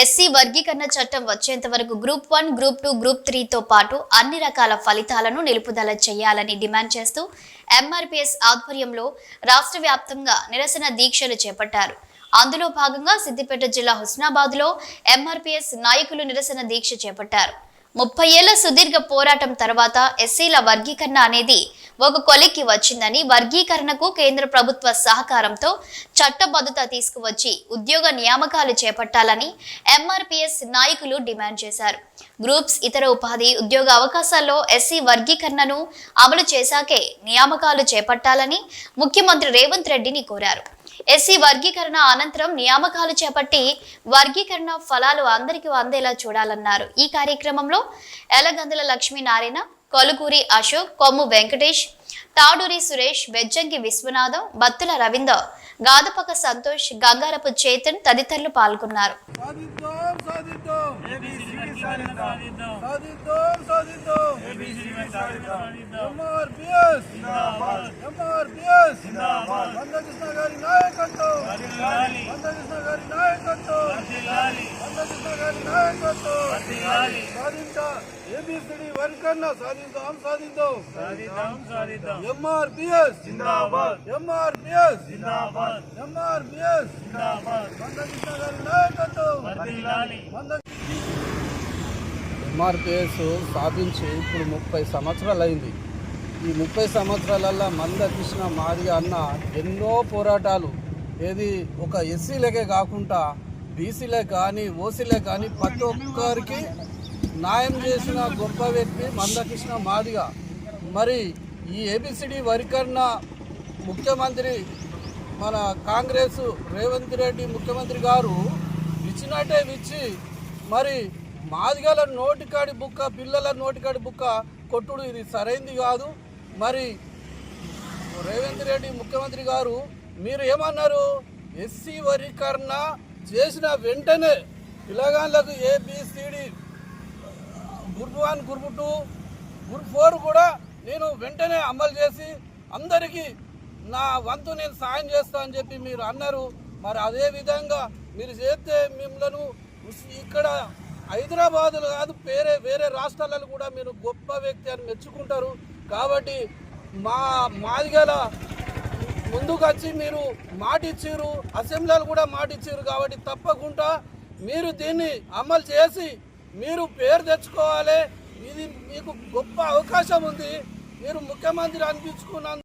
SC వర్గీకరణ చట్టం వచ్చేంత వరకు group one group two group త్రీతో పాటు అన్ని రకాల ఫలితాలను నిలుపుదల చేయాలని డిమాండ్ చేస్తూ ఎంఆర్పిఎస్ ఆధ్వర్యంలో రాష్ట్ర వ్యాప్తంగా నిరసన దీక్షలు చేపట్టారు. అందులో భాగంగా సిద్దిపేట జిల్లా హుస్నాబాద్లో ఎంఆర్పిఎస్ నాయకులు నిరసన దీక్ష చేపట్టారు. ముప్పై ఏళ్ళ సుదీర్ఘ పోరాటం తర్వాత ఎస్సీల వర్గీకరణ అనేది ఒక కొలిక్కి వచ్చిందని వర్గీకరణకు కేంద్ర ప్రభుత్వ సహకారంతో చట్టబద్ధత తీసుకువచ్చి ఉద్యోగ నియామకాలు చేపట్టాలని ఎంఆర్పిఎస్ నాయకులు డిమాండ్ చేశారు. గ్రూప్స్ ఇతర ఉపాధి ఉద్యోగ అవకాశాల్లో ఎస్సీ వర్గీకరణను అమలు చేశాకే నియామకాలు చేపట్టాలని ముఖ్యమంత్రి రేవంత్ రెడ్డిని కోరారు. ఎస్సీ వర్గీకరణ అనంతరం నియామకాలు చేపట్టి వర్గీకరణ ఫలాలు అందరికీ అందేలా చూడాలన్నారు. ఈ కార్యక్రమంలో ఎలగందుల లక్ష్మీనారాయణ కొలుకూరి అశోక్ కొమ్ము వెంకటేష్ తాడూరి సురేష్ బెజ్జంకి విశ్వనాథం బత్తుల రవీందర్ గాదపక సంతోష్ గంగారపు చేతన్ తదితరులు పాల్గొన్నారు. సాధిద్దాం సాధిద్దాం ఏబీసీ సాధిద్దాం సాధిద్దాం సాధిద్దాం ఏబీసీ సాధిద్దాం ఎంఆర్పిఎస్ జిందాబాద్ ఎంఆర్పిఎస్ జిందాబాద్ మందకృష్ణ గారి నాయకత్వం వర్ధిల్లాలి మందకృష్ణ గారి నాయకత్వం వర్ధిల్లాలి మందకృష్ణ గారి నాయకత్వం ఏబిసిడి వర్కర్న సాధిద్దాం సాధిద్దాం సాధిద్దాం సాధిద్దాం ఎంఆర్పిఎస్ జిందాబాద్. ఎంఆర్పిఎస్ జిందాబాద్. ఎంఆర్పిఎస్ జిందాబాద్. మందకృష్ణ గారి నాయకత్వం ఎంఆర్పిఎస్ స్థాపించి ఇప్పుడు ముప్పై సంవత్సరాలు అయింది ఈ ముప్పై సంవత్సరాలల్లో మందకృష్ణ మాదిగ అన్న ఎన్నో పోరాటాలు. ఏది ఒక ఎస్సీలకే కాకుండా బీసీలే కానీ ఓసీలే కానీ ప్రతి ఒక్కరికి న్యాయం చేసిన గొప్ప వ్యక్తి మందకృష్ణ మాదిగ. మరి ఈ ఏబిసిడి వరికన్న ముఖ్యమంత్రి మన కాంగ్రెస్ రేవంత్ రెడ్డి ముఖ్యమంత్రి గారు ఇచ్చినట్టే ఇచ్చి మరి మాదిగల నోటికాడి బుక్క పిల్లల నోటికాడి బుక్క కొట్టుడు ఇది సరైంది కాదు. మరి రేవంత్ రెడ్డి ముఖ్యమంత్రి గారు మీరు ఏమన్నారు? ఎస్సీ వరికరణ చేసిన వెంటనే పిల్లగాళ్ళకు ABCD group one group two group four కూడా నేను వెంటనే అమలు చేసి అందరికీ నా వంతు నేను సాయం చేస్తా అని చెప్పి మీరు అన్నారు. మరి అదే విధంగా మీరు చేస్తే మిమ్మల్ని ఇక్కడ హైదరాబాదులో కాదు వేరే వేరే రాష్ట్రాలలో కూడా మీరు గొప్ప వ్యక్తి అని మెచ్చుకుంటారు. కాబట్టి మా మాదిగల ముందుకు వచ్చి మీరు మాట ఇచ్చారు అసెంబ్లీలు కూడా మాట ఇచ్చారు కాబట్టి తప్పకుండా మీరు దీన్ని అమలు చేసి మీరు పేరు తెచ్చుకోవాలి. ఇది మీకు గొప్ప అవకాశం ఉంది. మీరు ముఖ్యమంత్రి అనిపించుకున్నందుకు